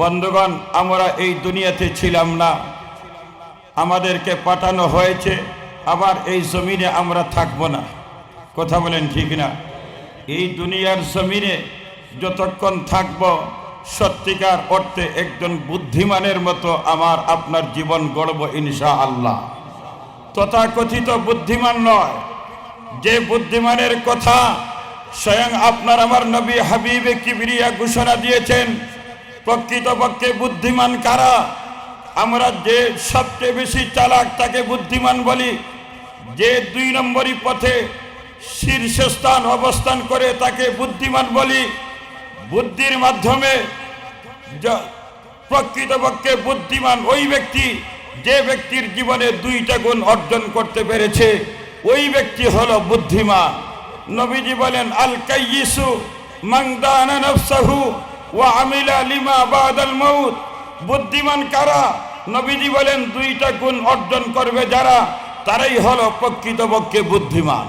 বন্ধুগণ, আমরা এই দুনিয়াতে ছিলাম না। আমাদেরকে পাঠানো হয়েছে, আবার এই জমিনে আমরা থাকব না। কথা বলেন ঠিক না? এই দুনিয়ার জমিনে যতক্ষণ থাকব, সত্যিকার অর্থে একজন বুদ্ধিমানের মতো আমার আপনার জীবন গড়ব ইনশা আল্লাহ তথাকথিত বুদ্ধিমান নয়। যে বুদ্ধিমানের কথা স্বয়ং আপনার আমার নবী হাবিবে কিবরিয়া ঘোষণা দিয়েছেন প্রকৃতপক্ষে বুদ্ধিমান কারা? আমরা যে সবচেয়ে বেশি চালাক তাকে বুদ্ধিমান বলি। যে দুই নম্বরই পথে শীর্ষস্থান অবস্থান করে তাকে বুদ্ধিমান বলি। বুদ্ধির মাধ্যমে প্রকৃতপক্ষে বুদ্ধিমান ওই ব্যক্তি যে ব্যক্তির জীবনে দুইটা গুণ অর্জন করতে পেরেছে, ওই ব্যক্তি হল বুদ্ধিমান। নবীজি বলেন, আল কাইয়িসু মাংদানা নফসাহু। ওয়া আমিলা লিমা বুদ্ধিমান কারা? নবীজি বলেন, দুইটা গুণ অর্জন করবে যারা, তারাই হলো প্রকৃত প্রকৃতপক্ষে বুদ্ধিমান।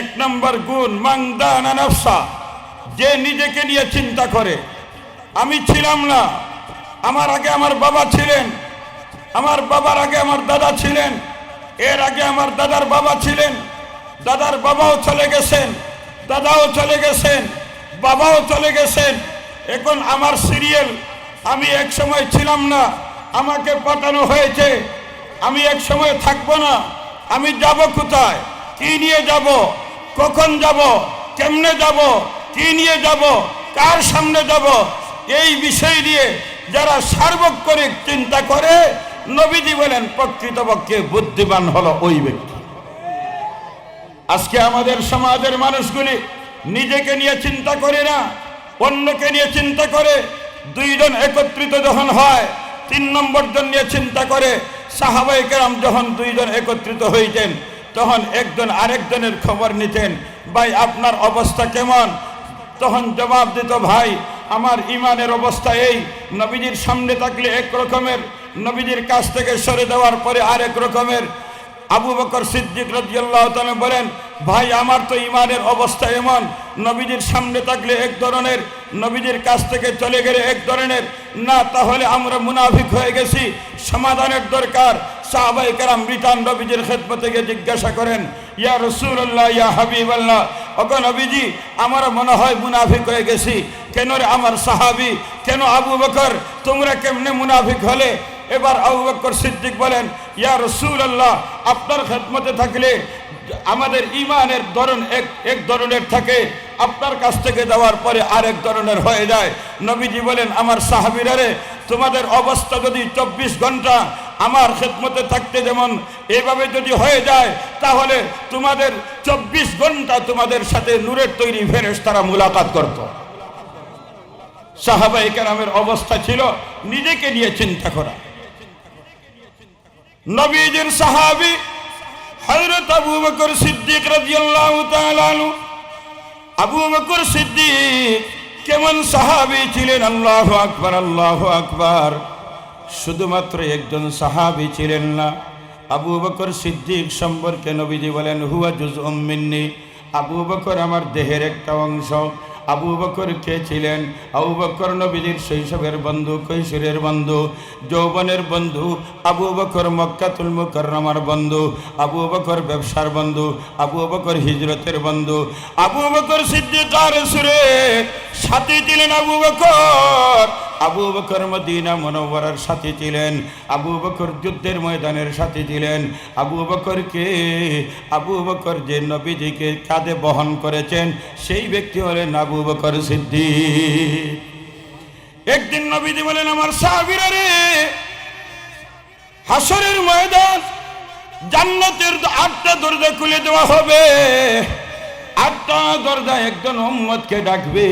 এক নম্বর গুণ মাংদানা যে নিজেকে নিয়ে চিন্তা করে, আমি ছিলাম না, আমার আগে আমার বাবা ছিলেন, আমার বাবার আগে আমার দাদা ছিলেন, এর আগে আমার দাদার বাবা ছিলেন, দাদার বাবাও চলে গেছেন, দাদাও চলে গেছেন, বাবাও চলে গেছেন এখন আমার সিরিয়াল আমি এক সময় ছিলাম না, আমাকে পাঠানো হয়েছে। আমি এক সময় থাকব না, আমি যাব কোথায়? কি নিয়ে যাব? কখন যাব? কেমনে যাব? কি নিয়ে যাব? কার সামনে যাব? এই বিষয় নিয়ে যারা সার্বক্ষণিক চিন্তা করে, নবীজি বলেন, প্রকৃতপক্ষে বুদ্ধিমান হলো ওই ব্যক্তি। আজকে আমাদের সমাজের মানুষগুলি নিজেকে নিয়ে চিন্তা করে না অন্যকে নিয়ে চিন্তা করে, দুইজন একত্রিত যখন হয়, তিন নম্বর জন নিয়ে চিন্তা করে সাহাবাই কেরাম যখন দুইজন একত্রিত হইতেন, তখন একজন আরেকজনের খবর নিতেন, ভাই, আপনার অবস্থা কেমন? তখন জবাব দিত, ভাই, আমার ইমানের অবস্থা এই, নবীজির সামনে থাকলে এক রকমের, নবীজির কাছ থেকে সরে দেওয়ার পরে আরেক রকমের। আবু বকর সিদ্দিক রাজিয়াল্লাহ বলেন, ভাই, আমার তো ইমানের অবস্থা এমন নবীজির সামনে থাকলে এক ধরনের, নবীজির কাছ থেকে চলে গেলে এক ধরনের। না, তাহলে আমরা মুনাফিক হয়ে গেছি। সমাধানের দরকার। সাহাবাই কারাম রিটার্ন নবীজির খেদমতে জিজ্ঞাসা করেন, ইয়া রসুল্লাহ ইয়া হাবিব আল্লাহ ওগো নবীজি, আমার মনে হয় মুনাফিক হয়ে গেছি। কেন রে আমার সাহাবি? কেন আবু বকর? তোমরা কেমনে মুনাফিক হলে? এবার আবু বকর সিদ্দিক বলেন, ইয়া রসুল আল্লাহ আপনার খেদমতে থাকলে আমাদের ইমানের ধরন এক এক ধরনের থাকে। আপনার কাছ থেকে দেওয়ার পরে আরেক ধরনের হয়ে যায়। নবীজি বলেন, আমার সাহাবিরারে, তোমাদের অবস্থা যদি চব্বিশ ঘণ্টা আমার খেদমতে থাকতে যেমন এভাবে যদি হয়ে যায়, তাহলে তোমাদের চব্বিশ ঘণ্টা তোমাদের সাথে নূরের তৈরি ফেরেস তারা মুলাকাত করত। সাহাবাই কেরামের অবস্থা ছিল, নিজেকে নিয়ে চিন্তা করা। নবীজির সাহাবি হযরত আবু বকর সিদ্দিক আবু বকর সিদ্দিক কেমন সাহাবি ছিলেন? আল্লাহু আকবার আল্লাহু আকবার। শুধুমাত্র একজন সাহাবি ছিলেন না। আবু বকর সিদ্দিক সম্পর্কে নবীজি বলেন, হুয়া জুজ মিন্নি। আবু বকর আমার দেহের একটা অংশ। আবু বকর কে ছিলেন? আবু বকর নবীজির শৈশবের বন্ধু, কৈশোরের বন্ধু, যৌবনের বন্ধু, আবু বকর মক্কাতুল মুকরমার বন্ধু, আবু বকর ব্যবসার বন্ধু, আবু বকর হিজরতের বন্ধু, আবু বকর সিদ্দিকার সুরে সাথী ছিলেন Abu Bakr. Abu Bakr Madina মনোবরার সাথী ছিলেন, আবু বকর যুদ্ধের ময়দানের সাথী ছিলেন। আবু বকরকে, আবু বকর যে নবীজিকে কাঁধে বহন করেছেন, সেই ব্যক্তি হলেন আবু বকর সিদ্ধি একদিন নবীজি বলেন, আমার সাহাবিরা রে হাসরের ময়দান জান্নাতের আটটা দরজা খুলে দেওয়া হবে। আটটা দরজা একজন মোহাম্মদকে ডাকবে।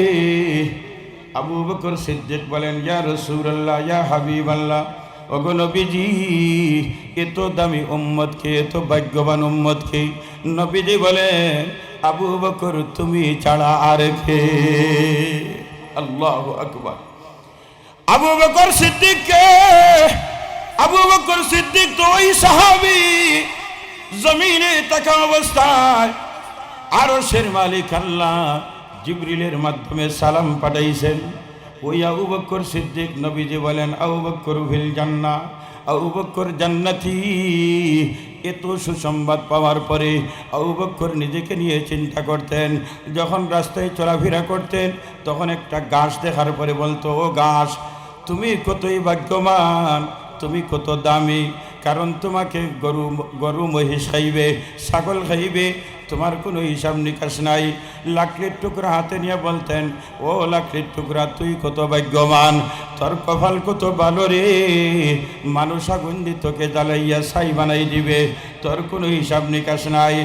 আবু বকর সিদ্দিক বলেন, ইয়া রাসূলুল্লাহ, ইয়া হাবিবাল্লাহ, ওগো নবীজি এত দামি উম্মতকে এত ভাগ্যবান উম্মতকে। নবীজি বলেন, আবু বকর, তুমি ছাড়া আর কে? আল্লাহু আকবার। আবু বকর সিদ্দিককে, আবু বকর সিদ্দিক তো ওই সাহাবি, জমিনে থাকা অবস্থায় আরশের মালিক আল্লাহ জিবরিলের মাধ্যমে সালাম পাঠাইছেন। ওই আবু বক্কর সিদ্দিক নবীজি বলেন, আবু বক্কর ফিল জান্না, আবু বক্কর জান্নাতি। এত সুসংবাদ পাওয়ার পরে আবু বক্কর নিজেকে নিয়ে চিন্তা করতেন। যখন রাস্তায় চলাফেরা করতেন, তখন একটা গাছ দেখার পরে বলতো, ও গাছ, তুমি কতই ভাগ্যবান, তুমি কত দামি, কারণ তোমাকে গরু গরু মহিষ খাইবে, ছাগল খাইবে তোমার কোনো হিসাব নিকাশ নাই। লাকড়ির টুকরা হাতে নিয়ে বলতেন, ও লাকড়ির টুকরা, তুই কত ভাগ্যবান, তোর কপাল কত ভালো রে। মানুষ আগুন তোকে জ্বালাইয়া ছাই বানাই দিবে, তোর কোনো হিসাব নিকাশ নাই।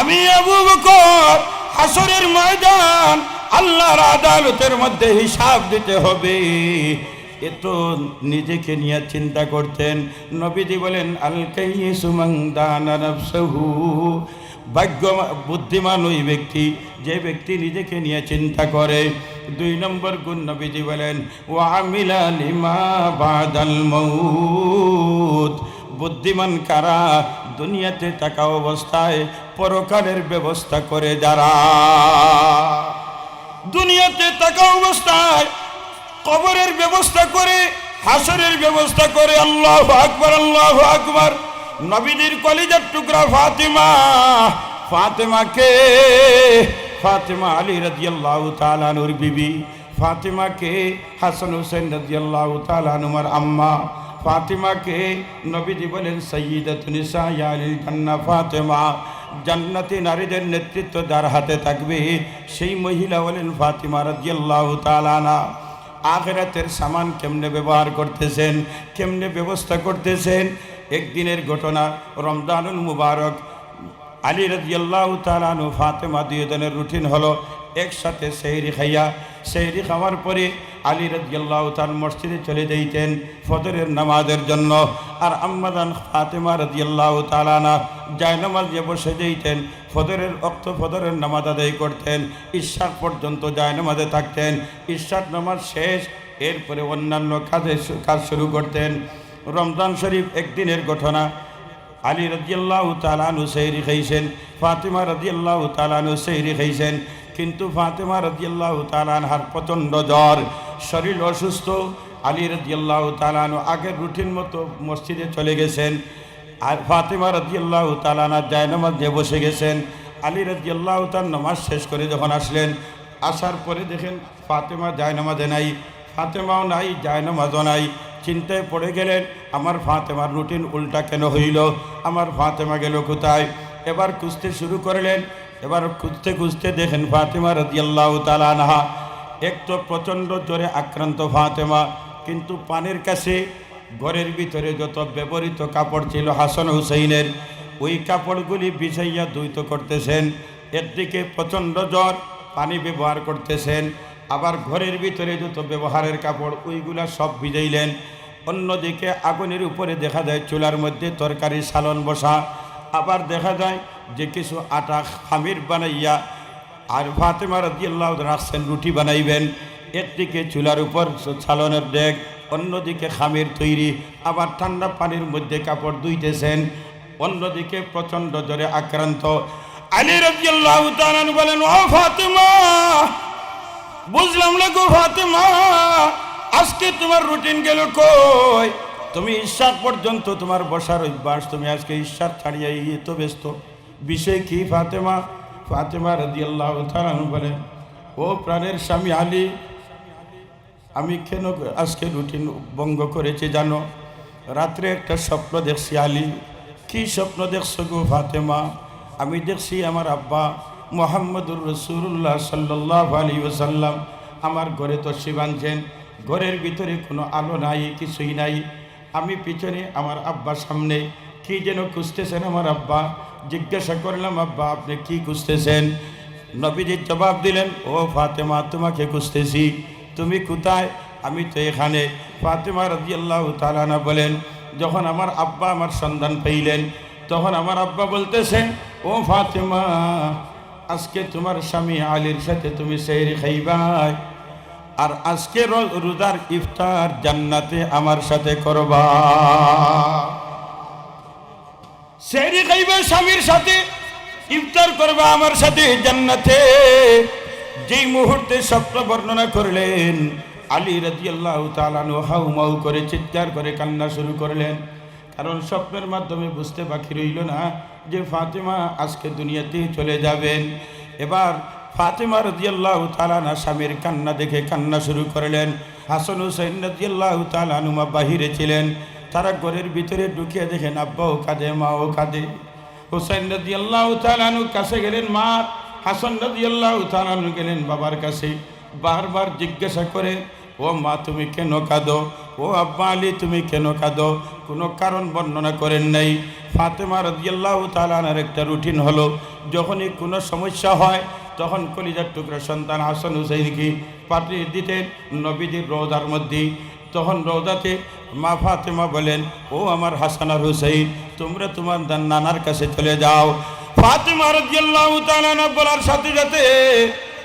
আমি আবু বকর, হাসরের ময়দান, আল্লাহর আদালতের মধ্যে হিসাব দিতে হবে। এত নিজেকে নিয়ে চিন্তা করতেন। নবীজি বলেন, আল সুমং দানানফসহু ভাগ্য বুদ্ধিমান ওই ব্যক্তি, যে ব্যক্তি নিজেকে নিয়ে চিন্তা করে। দুই নম্বর গুণ নবীজি বলেন ও আমিলা মৌত বুদ্ধিমান কারা? দুনিয়াতে থাকা অবস্থায় পরকালের ব্যবস্থা করে যারা। দুনিয়াতে থাকা অবস্থায় কবরের ব্যবস্থা করে, হাসরের ব্যবস্থা করে, আল্লাহ আকবর আল্লাহ আকবর। নবীদের কলিজার টুকরা ফাতিমা। ফাতেমাকে, ফাতেমা আলী রাজিয়াল্লাহ তালানুর বিবি, ফাতিমাকে হাসান হোসেন রাজিয়াল্লাহ তালানুমার আম্মা, ফাতিমাকে নবীজি বলেন কান্না ফাতেমা। জান্নাতি নারীদের নেতৃত্ব যার হাতে থাকবে, সেই মহিলা বলেন, ফাতিমা রাজিয়াল্লাহ তালানা আখেরাতের সামান কেমনে ব্যবহার করতেছেন, কেমনে ব্যবস্থা করতেছেন? একদিনের ঘটনা রমজানুল মুবারক। আলী রাজিয়াল্লাহ তালানু ফাতেমা দুজনের রুটিন হলো একসাথে সেহরি খাইয়া, সেহরি খাওয়ার পরে আলী রাজিয়াল্লাহ তার মসজিদে চলে যাইতেন ফজরের নামাজের জন্য। আর আম্মাদান ফাতেমা রাজিয়াল্লাহ তালানা জায়নামাজে বসে যাইতেন, ফজরের অক্ত ফজরের নামাজ আদায় করতেন ঈশ্বর পর্যন্ত জায়নামাজে থাকতেন ঈশ্বর নামাজ শেষ, এরপরে অন্যান্য কাজে কাজ শুরু করতেন। রমজান শরীফ একদিনের ঘটনা। আলী রাজিয়াল্লাহ তালানু সেইরি খাইছেন, ফাতেমা রাজিয়াল্লাহ তালানু সেইরি খাইছেন, কিন্তু ফাতেমা রাজিয়াল্লাহ তালানহার প্রচণ্ড জ্বর। শরীর অসুস্থ, আলী রাজিয়াল্লাহ তালানু আগের রুটিন মতো মসজিদে চলে গেছেন। আর ফাতেমা রাজিয়াল্লাহ তালানা জায়নামাজ বসে গেছেন। আলী রাজিয়াল্লাহ তার নামাজ শেষ করে যখন আসলেন, আসার পরে দেখেন ফাতেমা জায়নামাজে নাই, ফাতেমাও নাই, জায়নামাজও নাই। চিন্তায় পড়ে গেলেন, আমার ফাতেমার রুটিন উল্টা কেন হইল? আমার ফাতেমা গেল কোথায়? এবার খুঁজতে শুরু করলেন, এবার খুঁজতে খুঁজতে দেখেন ফাতেমা রাজিয়াল্লাহ তালানহা এক তো প্রচণ্ড জোরে আক্রান্ত ফাতেমা। কিন্তু পানির কাছে, ঘরের ভিতরে যত ব্যবহৃত কাপড় ছিল হাসান হুসাইনের, ওই কাপড়গুলি বিছাইয়া দ্বৈত করতেছেন। এর দিকে প্রচণ্ড জ্বর, পানি ব্যবহার করতেছেন। আবার ঘরের ভিতরে যত ব্যবহারের কাপড়, ওইগুলা সব ভিজাইলেন। অন্যদিকে আগুনের উপরে দেখা যায় চুলার মধ্যে তরকারি সালন বসা। আবার দেখা যায় যে কিছু আটা খামির বানাইয়া আর ফাতেমা রাজিয়াল্লাহ রাখছেন, রুটি বানাইবেন। একদিকে চুলার উপর সালনের ডেক, অন্যদিকে খামির তৈরি। আবার ঠান্ডা পানির মধ্যে কাপড় ধুইতেছেন। অন্যদিকে প্রচণ্ড জ্বরে আক্রান্ত। আলী রাজিয়াল্লাহ বলেন, ও ফাতেমা! বুঝলাম না গো ফাতেমা, আজকে তোমার রুটিন গেল কই? তুমি ঈশ্বর পর্যন্ত তোমার বসার অভ্যাস, তুমি আজকে ঈশ্বর ছাড়িয়ে তো ব্যস্ত। বিষয় কি ফাতেমা? ফাতেমা রাদিয়াল্লাহু তাআলা বলেন ও প্রাণের স্বামী আলী, আমি কেন আজকে রুটিন ভঙ্গ করেছি জানো? রাত্রে একটা স্বপ্ন দেখছি আলী। কি স্বপ্ন দেখছ গো ফাতেমা? আমি দেখছি আমার আব্বা মোহাম্মদুর রসুল্লাহ সাল্লাহ আলী ওসাল্লাম আমার ঘরে তো শিবানছেন ঘরের ভিতরে কোনো আলো নাই, কিছুই নাই। আমি পিছনে আমার আব্বার সামনে কি যেন খুঁজতেছেন আমার আব্বা। জিজ্ঞাসা করলাম, আব্বা, আপনি কি খুঁজতেছেন? নবীজির জবাব দিলেন, ও ফাতেমা, তোমাকে খুঁজতেছি। তুমি কোথায়? আমি তো এখানে। ফাতেমা রাজিয়াল্লাহ তালানা বলেন, যখন আমার আব্বা আমার সন্ধান পেইলেন, তখন আমার আব্বা বলতেছেন, ও ফাতেমা আজকে তোমার স্বামী আলীর সাথে তুমি সেহরি খাইবাই। আর আজকে রোজার ইফতার জান্নাতে আমার সাথে করবা। সেহরি খাইবে স্বামীর সাথে, ইফতার করবা আমার সাথে জান্নাতে। যেই মুহূর্তে স্বপ্ন বর্ণনা করলেন, আলী রাজিয়াল্লাহ তালানু হাউ মাউ করে চিৎকার করে কান্না শুরু করলেন। কারণ স্বপ্নের মাধ্যমে বুঝতে বাকি রইল না। যে ফাতেমা আজকে দুনিয়াতেই চলে যাবেন। এবার ফাতেমা রাজিয়াল্লাহ তালানা স্বামীর কান্না দেখে কান্না শুরু করলেন। হাসান হুসাইন রাজিয়াল্লাহ তালানুমা বাহিরে ছিলেন। তারা ঘরের ভিতরে ঢুকিয়ে দেখেন, আব্বাও কাঁদে, মাও কাঁদে। হুসাইন রাজি আল্লাহ তালানু কাছে গেলেন, মা। হাসান রাজি আল্লাহ তালানু গেলেন বাবার কাছে। বারবার জিজ্ঞাসা করে ও মা, তুমি কেন কাঁদো? ও আব্বা আলী, তুমি কেন কাঁদো? কোনো কারণ বর্ণনা করেন নাই। ফাতেমা রাজিয়াল্লাহ তালানার একটা রুটিন হলো, যখনই কোনো সমস্যা হয়, তখন কলিজার টুকরা সন্তান হাসান হুসাইনকে পাঠিয়ে দিতেন নবীজির রোজার মধ্যে। তখন রৌদাতে মা ফাতেমা বলেন, ও আমার হাসান আর হুসাইন, তোমরা তোমার নানার কাছে চলে যাও। ফাতেমা রাদিয়াল্লাহু তাআলা না বলার সাথে সাথে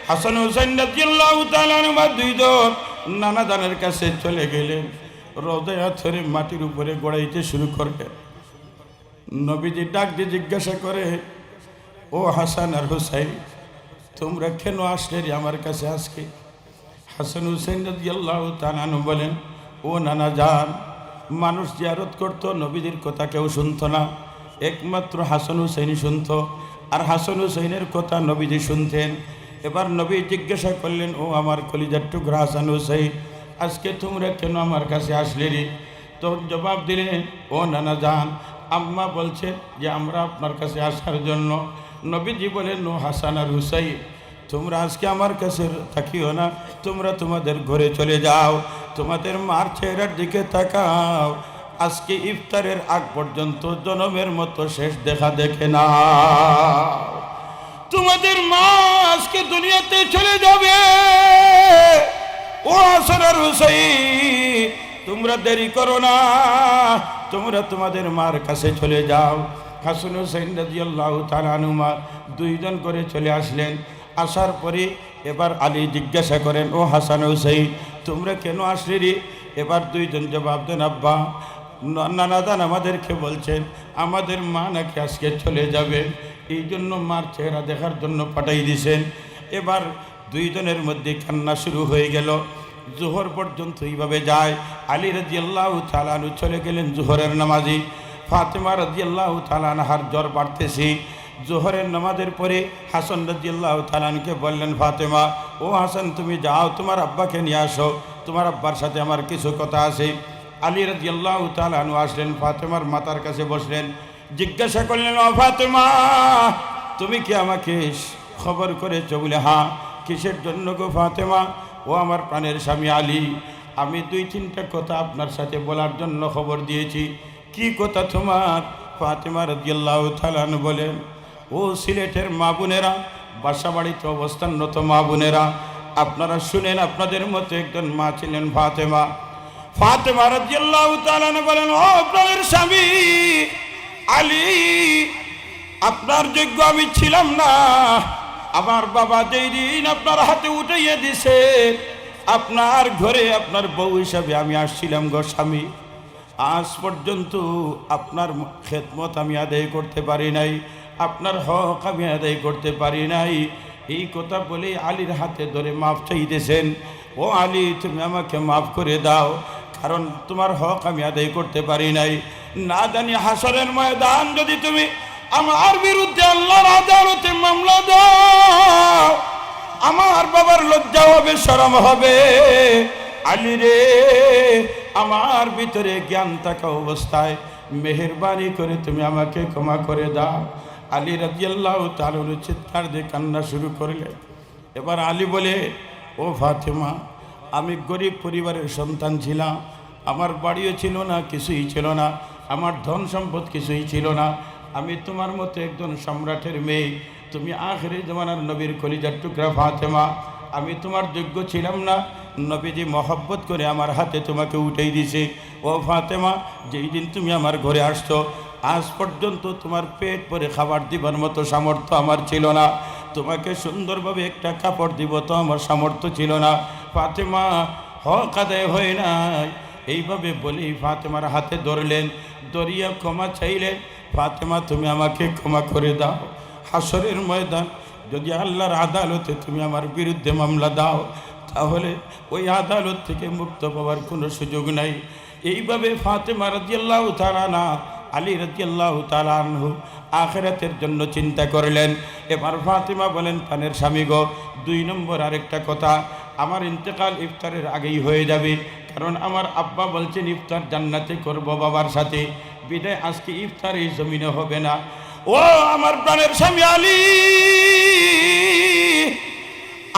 হাসান হুসাইন রাদিয়াল্লাহু বা দুইজন নানা দানের কাছে চলে গেলেন। রোদয়া ধরে মাটির উপরে গড়াইতে শুরু করলেন। নবীজি ডাক দিয়ে জিজ্ঞাসা করে, ও হাসান আর হুসাইন, তোমরা কেন আসলে রে আমার কাছে আজকে? হাসান হুসেন রাদিয়াল্লাহ তানানু বলেন, ও নানা যান মানুষ জিয়ারত করতো নবীদের কথা কেউ শুনতো না। একমাত্র হাসান হুসেনই শুনত। আর হাসান হুসেনের কথা নবীজি শুনতেন। এবার নবী জিজ্ঞাসা করলেন, ও আমার কলিজার টুকরা হাসান হুসেন আজকে তোমরা কেন আমার কাছে আসলে রে? তো জবাব দিলেন, ও নানা যান আম্মা বলছে যে আমরা আপনার কাছে আসার জন্য। নবীজি বলেন, ও হাসান আর হুসাইন, তোমরা আজকে আমার কাছে থাকিও না, তোমরা তোমাদের ঘরে চলে যাও, তোমাদের মার চেহারার দিকে তাকাও। আজকে ইফতারের আগ পর্যন্ত জনমের মতো শেষ দেখা দেখে না তোমাদের মা আজকে দুনিয়াতে চলে যাবে। ও আসরার হুসাইন, তোমরা দেরি করো না। তোমরা তোমাদের মার কাছে চলে যাও। হাসান হুসাইন রাজিয়াল্লাহ তালানুমা দুইজন করে চলে আসলেন। আসার পরে এবার আলী জিজ্ঞাসা করেন, ও হাসান হুসাইন, তোমরা কেন আসলে রে? এবার দুইজন জবাব দেন, আব্বা নানাদান আমাদেরকে বলছেন, আমাদের মা নাকি আজকে চলে যাবে। এই জন্য মার চেহারা দেখার জন্য পাঠাই দিয়েছেন এবার দুইজনের মধ্যে কান্না শুরু হয়ে গেল। জোহর পর্যন্ত এইভাবে যায়। আলী রাজি আল্লাহ তালানু চলে গেলেন জোহরের নামাজি। ফাতেমা রাজি আল্লাহ তালানহার জ্বর বাড়তেছি। জোহরের নামাজের পরে হাসান রাজি আল্লাহ তালানকে বললেন, ফাতেমা, ও হাসান, তুমি যাও, তোমার আব্বাকে নিয়ে আসো। তোমার আব্বার সাথে আমার কিছু কথা আছে। আলী রাজি আল্লাহ তালানু আসলেন। ফাতেমার মাতার কাছে বসলেন জিজ্ঞাসা করলেন, ও ফাতেমা, তুমি কি আমাকে খবর করেছ? বলে হ্যাঁ কিসের জন্য গো ফাতেমা? ও আমার প্রাণের স্বামী আলী, আমি দুই তিনটা কথা আপনার সাথে বলার জন্য খবর দিয়েছি। কি কথা তোমার? ফাতেমা রাজিয়াল্লাহ তালান বলেন, ও সিলেটের মা বোনেরা, বাসা বাড়িতে অবস্থানরত মা বোনেরা, আপনারা শুনেন, আপনাদের মতো একজন মা ছিলেন ফাতেমা। ফাতেমা রাজিয়াল্লাহ তালান বলেন, ও প্রাণের স্বামী আলী, আপনার যোগ্য আমি ছিলাম না। আমার বাবা যেই দিন আপনার হাতে উঠাইয়া দিছে, আপনার ঘরে আপনার বউ হিসাবে আমি আসছিলাম গো স্বামী। আজ পর্যন্ত আপনার খেদমত আমি আদায় করতে পারি নাই, আপনার হক আমি আদায় করতে পারি নাই। এই কথা বলে আলীর হাতে ধরে মাফ চাইতেছেন। ও আলী, তুমি আমাকে মাফ করে দাও, কারণ তোমার হক আমি আদায় করতে পারি নাই। না জানি হাসরের ময়দান যদি তুমি আমার বিরুদ্ধে আল্লাহর আদালতে মামলা দাও, আমার বাবার লজ্জা হবে, শরম হবে। আলী রে, আমার ভিতরে জ্ঞান থাকা অবস্থায় মেহরবানি করে তুমি আমাকে ক্ষমা করে দাও। আলী রাজিয়াল্লাহ তালুর চিৎকার দিয়ে কান্না শুরু করলে। এবার আলী বলে, ও ফাতেমা, আমি গরিব পরিবারের সন্তান ছিলাম। আমার বাড়িও ছিল না, কিছুই ছিল না। আমার ধন সম্পদ কিছুই ছিল না। আমি তোমার মতো একজন সম্রাটের মেয়ে। তুমি আখেরি জমানার নবীর কলিজার টুকরা ফাতেমা। আমি তোমার যোগ্য ছিলাম না। নবীজি মহব্বত করে আমার হাতে তোমাকে উঠেই দিছে। ও ফাতেমা, যেই দিন তুমি আমার ঘরে আসছো, আজ পর্যন্ত তোমার পেট পরে খাবার দিবার মতো সামর্থ্য আমার ছিল না। তোমাকে সুন্দরভাবে একটা কাপড় দিব তো আমার সামর্থ্য ছিল না। ফাতেমা, হক আদায় হয় নাই। এইভাবে বলেই ফাতেমার হাতে ধরলেন দরিয়া ক্ষমা চাইলেন, ফাতেমা, তুমি আমাকে ক্ষমা করে দাও। হাসরের ময়দান, যদি আল্লাহর আদালতে তুমি আমার বিরুদ্ধে মামলা দাও, তাহলে ওই আদালত থেকে মুক্ত পাওয়ার কোনো সুযোগ নাই। এইভাবে ফাতেমা রাজিয়াল্লাহ তালানা আলী রাজিয়াল্লাহ তালানহু আখেরাতের জন্য চিন্তা করলেন। এবার ফাতেমা বলেন পানের স্বামী গো, দুই নম্বর আরেকটা কথা, আমার ইন্তেকাল ইফতারের আগেই হয়ে যাবে। কারণ আমার আব্বা বলছেন, ইফতার জান্নাতে করব বাবার সাথে। বিদায়, আজকে ইফতার এই জমিনে হবে না। ও আমার প্রাণের স্বামী আলী,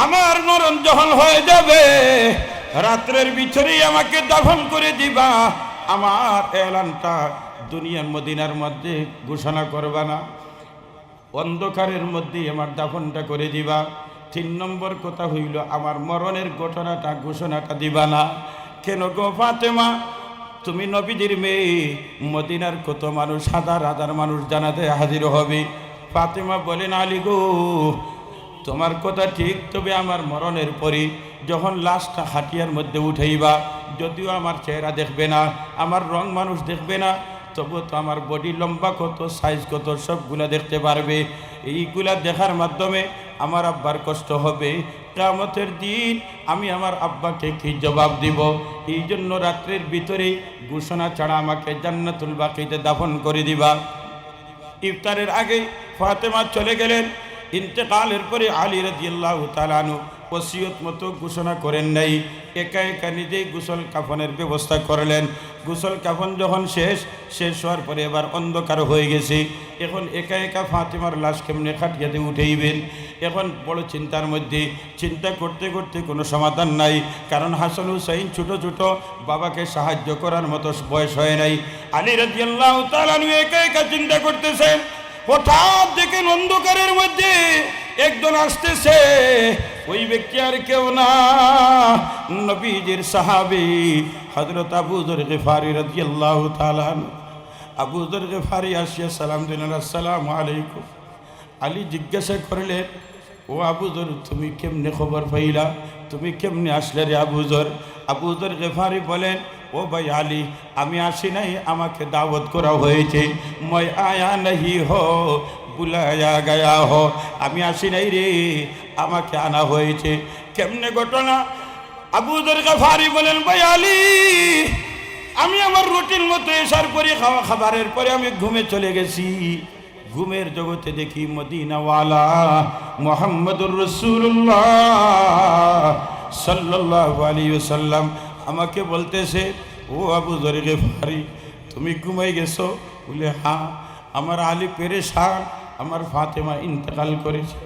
আমার মরণ যখন হয়ে যাবে, রাত্রের ভিতরেই আমাকে দাফন করে দিবা। আমার এলানটা দুনিয়ার মদিনার মধ্যে ঘোষণা করবা না। অন্ধকারের মধ্যে আমার দাফনটা করে দিবা। তিন নম্বর কথা হইল, আমার মরণের ঘটনাটা, ঘোষণাটা দিবা না। কেন গো ফাতেমা? তুমি নবীজির মেয়ে, মদিনার কত মানুষ, হাজার হাজার মানুষ জানাতে হাজির হবে। ফাতেমা বলেন আলী গো, তোমার কথা ঠিক, তবে আমার মরণের পরে যখন লাশটা হাটিয়ার মধ্যে উঠাইবা, যদিও আমার চেহারা দেখবে না, আমার রং মানুষ দেখবে না তবু তো আমার বডি লম্বা কত সাইজ কত, সবগুলা দেখতে পারবে। এইগুলা দেখার মাধ্যমে আমার আব্বার কষ্ট হবে। কামতের দিন আমি আমার আব্বাকে কি জবাব দিব? এই জন্য রাত্রের ভিতরে ঘোষণা ছাড়া আমাকে জান্নাতুল বাকিতে দাফন করে দিবা। ইফতারের আগে ফাতেমা চলে গেলেন। ইন্তেকালের পরে আলী রাজিয়াল্লাহ তালানু ওসিয়ত মতো ঘোষণা করেন নাই। একা একা নিজেই গোসল কাফনের ব্যবস্থা করলেন। গোসল কাফন যখন শেষ শেষ হওয়ার পরে এবার অন্ধকার হয়ে গেছে। এখন একা একা ফাতেমার লাশ কেমনে খাটিয়াতে উঠেইবেন? এখন বড় চিন্তার মধ্যে। চিন্তা করতে করতে কোনো সমাধান নাই। কারণ হাসান হুসাইন ছোট ছোট বাবাকে সাহায্য করার মতো বয়স হয় নাই। আলী রাজিয়াল্লাহ তালানু একা একা চিন্তা করতেছেন। হঠাৎ দেখেন অন্ধকারের মধ্যে একজন আসতেছে। ওই ব্যক্তি আর কেউ না। নবীজির সাহাবি হজরত আবুজর গেফারি রাজিয়াল্লাহ তালান আবুজর গেফারি আসিয়া সালাম দিলেন, আসসালামু আলাইকুম। আলী জিজ্ঞাসা করলেন, ও আবুজর তুমি কেমনে খবর পাইলা? তুমি কেমনে আসলে রে আবুজর আবুজর গেফারি বলেন ও ভাই আলী, আমি আসি নাই, আমাকে দাওয়াত করা হয়েছে। মই আয়া নাহি হো, বুলায়া গায়া হো, আমি আসি নাই রে, আমাকে আনা হয়েছে। কেমনে ঘটনা? আবুজর গেফারি বলেন, ভাই আলী, আমি আমার রুটিন মতো এসার পরে খাওয়া খাবারের পরে আমি ঘুমে চলে গেছি। ঘুমের জগতে দেখি মদিনাওয়ালা মোহাম্মদুর রসুল্লাহ সাল্লাহ আলী সাল্লাম আমাকে বলতেছে, ও আবু জরিগে ফারি তুমি ঘুমাই গেছো? বলে হ্যাঁ আমার আলী পেরেশান, আমার ফাতেমা ইন্তেকাল করেছে।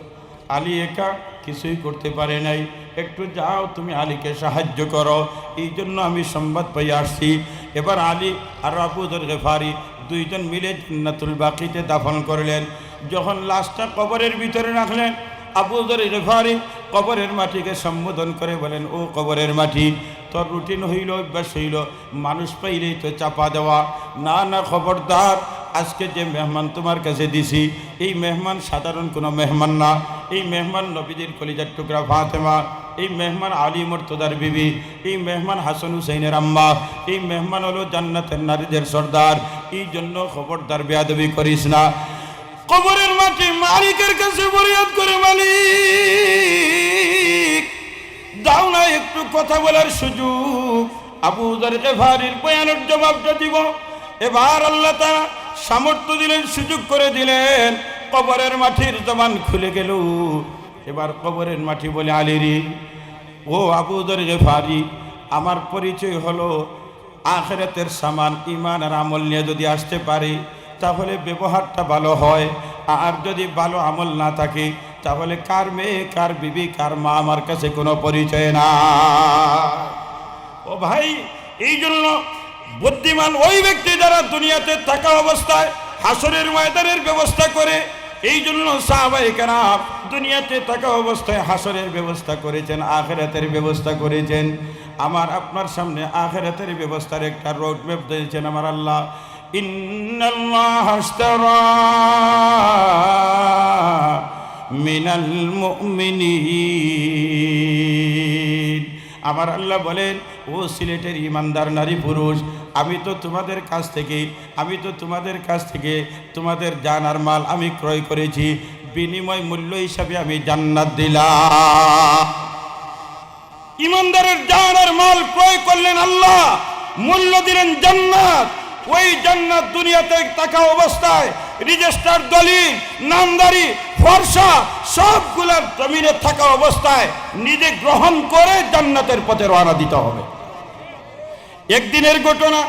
আলী একা কিছুই করতে পারে নাই। একটু যাও, তুমি আলীকে সাহায্য করো। এই জন্য আমি সংবাদ পাই আসছি। এবার আলী আর আবু আবুদর গেফারি দুইজন মিলে জান্নাতুল বাকিতে দাফন করলেন। যখন লাশটা কবরের ভিতরে রাখলেন আবুদর গেফারি কবরের মাটিকে সম্বোধন করে বলেন, ও কবরের মাটি, তোর রুটিন হইল, অভ্যাস হইল, মানুষ পাইলেই তো চাপা দেওয়া। না না, খবরদার, আজকে যে মেহমান তোমার কাছে দিছি, এই মেহমান সাধারণ কোনো মেহমান না। এই মেহমান নবীদের কলিজার টুকরা ফাতেমা, এই মেহমান আলী মর্তদার বিবি, এই মেহমান হাসান হুসেনের আম্মা, এই মেহমান হলো জান্নাতের নারীদের সর্দার। এই জন্য খবরদার বেয়াদবি করিস না। কবরের মাটি মালিকের কাছে ফরিয়াদ করে মালিক। দাও না একটু কথা বলার সুযোগ। আবু উদারকে ভারির বয়ানের জবাবটা দিব। এবার আল্লাহ তারা সামর্থ্য দিলেন, সুযোগ করে দিলেন। কবরের মাটির জবান খুলে গেল। এবার কবরের মাটি বলে আলিরি ও আবু উদারকে ভারি আমার পরিচয় হলো আখেরাতের সামান ইমান আর আমল নিয়ে যদি আসতে পারি তাহলে ব্যবহারটা ভালো হয়। আর যদি ভালো আমল না থাকে, তাহলে কার মেয়ে, কার বিবি, কার মা আমার কাছে কোনো পরিচয় না। ও ভাই এই জন্য বুদ্ধিমান ওই ব্যক্তি যারা দুনিয়াতে থাকা অবস্থায় হাসরের ময়দানের ব্যবস্থা করে এই জন্য সাহাবাই কেরাম দুনিয়াতে থাকা অবস্থায় হাসরের ব্যবস্থা করেছেন, আখেরাতের ব্যবস্থা করেছেন। আমার আপনার সামনে আখেরাতের ব্যবস্থার একটা রোড ম্যাপ দিয়েছেন আমার আল্লাহ। ইন্নাল্লাহ আশতারা মিনাল মুমিনিন আমার আল্লাহ বলেন, ও সিলেটের ইমানদার নারী পুরুষ, আমি তো তোমাদের কাছ থেকে, আমি তো তোমাদের কাছ থেকে তোমাদের জান আর মাল আমি ক্রয় করেছি। বিনিময় মূল্য হিসাবে আমি জান্নাত দিলাম। ইমানদারের জান আর মাল ক্রয় করলেন আল্লাহ, মূল্য দিলেন জান্নাত। ওই জান্নাত দুনিয়াতে থাকা অবস্থায় রেজিস্টার দলিল, নামদারি, ফর্সা সবগুলার জমিনে থাকা অবস্থায় নিজে গ্রহণ করে জান্নাতের পথে রওনা দিতে হবে। একদিনের ঘটনা,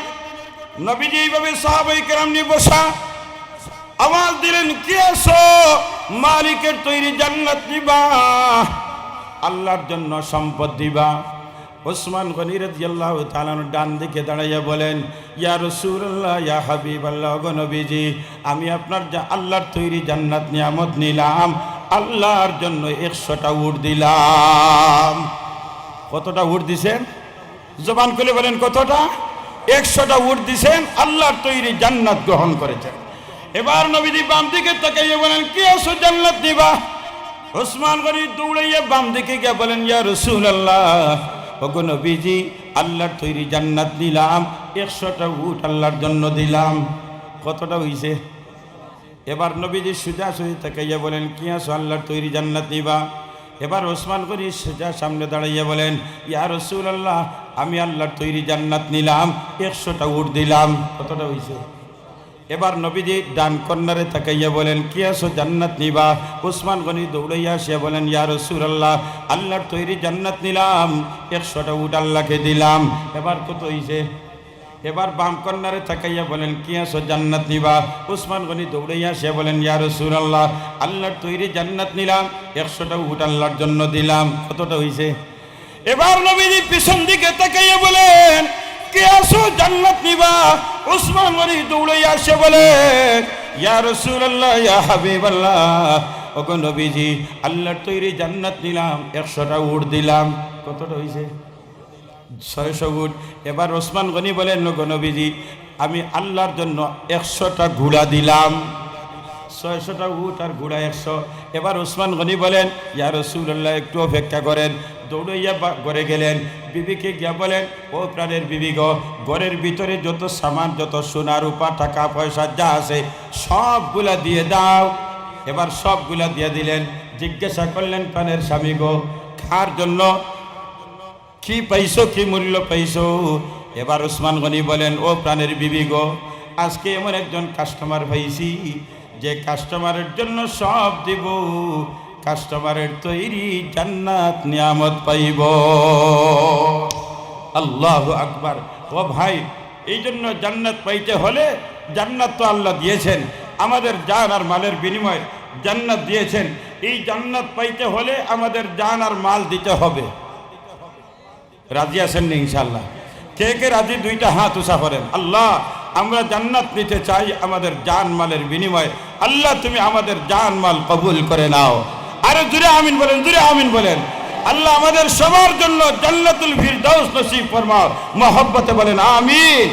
নবীজি এইভাবে সাহাবাই কেরাম নিয়ে বসা, আওয়াজ দিলেন, কি মালিকের তৈরি জান্নাত দিবা আল্লাহর জন্য সম্পদ দিবা ওসমান গনি রাদিয়াল্লাহু তাআলা ডান দিকে দাঁড়াইয়া বলেন, ইয়া রাসূলুল্লাহ, ইয়া হাবিবাল্লাহ গো নবীজি, আমি আপনার যা আল্লাহর তৈরি জান্নাত নিয়ামত নিলাম, আল্লাহর জন্য একশোটা উট দিলাম। কতটা উট দিছেন? জবান খুলে বলেন, কতটা? একশোটা উট দিছেন, আল্লাহর তৈরি জান্নাত গ্রহণ করেছেন। এবার নবীজি বাম দিকে তাকাইয়ে বলেন, কি আসো জান্নাত দিবা? ওসমান গনি দৌড়াইয়া বাম দিকে গিয়ে বলেন, ইয়া রসুল আল্লাহ ওগো নবীজি, আল্লাহর তৈরি জান্নাত দিলাম, একশোটা উট আল্লাহর জন্য দিলাম। কতটা হইছে? এবার নবীজি সুজা সুজি তাকাইয়া বলেন, কি আসো আল্লাহর তৈরি জান্নাত নিবা এবার ওসমান করি সুজা সামনে দাঁড়াইয়া বলেন, ইয়া রসুল আল্লাহ আমি আল্লাহর তৈরি জান্নাত নিলাম, একশোটা উট দিলাম। কতটা হইছে? এবার নবীজি ডান কন্যারে তাকাইয়া বলেন, কি আসো জান্নাত নিবা? উসমান গনি দৌড়াইয়া আসিয়া বলেন, ইয়া রসুল আল্লাহ আল্লাহর তৈরি জান্নাত নিলাম একশোটা উট আল্লাহকে দিলাম। এবার কত হইছে? এবার বাম কন্যারে তাকাইয়া বলেন, কি আসো জান্নাত নিবা? উসমান গনি দৌড়াইয়া আসিয়া বলেন, ইয়া রসুল আল্লাহ আল্লাহর তৈরি জান্নাত নিলাম একশোটা উট আল্লাহর জন্য দিলাম। কতটা হইছে? এবার নবীজি পিছন দিকে তাকাইয়া বলেন কে আসো জান্নাত নিবা? উসমান গনি দৌড়াইয়া আসে বলে, ইয়া রাসূলুল্লাহ, ইয়া হাবিবাল্লাহ, ওগো নবীজি, আল্লাহর তৈরি জান্নাত নিলাম, একশোটা উট দিলাম। কতটা হইছে? ছয়শো উট। এবার ওসমান গনি বলেন, ওগো নবীজি, আমি আল্লাহর জন্য একশোটা ঘোড়া দিলাম। ছয়শোটা উট আর ঘোড়া একশো। এবার ওসমান গনি বলেন, ইয়া রসুল্লাহ একটু অপেক্ষা করেন। দৌড়াইয়া ঘরে গেলেন। বিবিকে গিয়া বলেন, ও প্রাণের বিবি গো, ঘরের ভিতরে যত সামান, যত সোনা, রূপা, টাকা, পয়সা যা আছে, সবগুলা দিয়ে দাও। এবার সবগুলা দিয়ে দিলেন। জিজ্ঞাসা করলেন, প্রাণের স্বামী গো খার জন্য? কি পাইছো, কি মূল্য পাইছো? এবার ওসমান গনি বলেন, ও প্রাণের বিবি গো, আজকে এমন একজন কাস্টমার পাইছি, যে কাস্টমারের জন্য সব দিব। কাস্টমারের তৈরি জান্নাত নিয়ামত পাইব। আল্লাহ আকবার। ও ভাই এই জন্য জান্নাত পাইতে হলে জান্নাত তো আল্লাহ দিয়েছেন। আমাদের জান আর মালের বিনিময়ে জান্নাত দিয়েছেন। এই জান্নাত পাইতে হলে আমাদের জান আর মাল দিতে হবে। রাজি আছেন নি ইনশাল্লাহ কে কে রাজি? দুইটা হাত উষা করেন। আল্লাহ, আমরা জান্নাত নিতে চাই আমাদের জান মালের বিনিময়ে। আল্লাহ, তুমি আমাদের জান মাল কবুল করে নাও। আরে জুড়ে আমিন বলেন, জুড়ে আমিন বলেন। আল্লাহ আমাদের সবার জন্য জান্নাতুল ফিরদাউস নসিব ফরমাও। মহব্বতে বলেন, আমিন।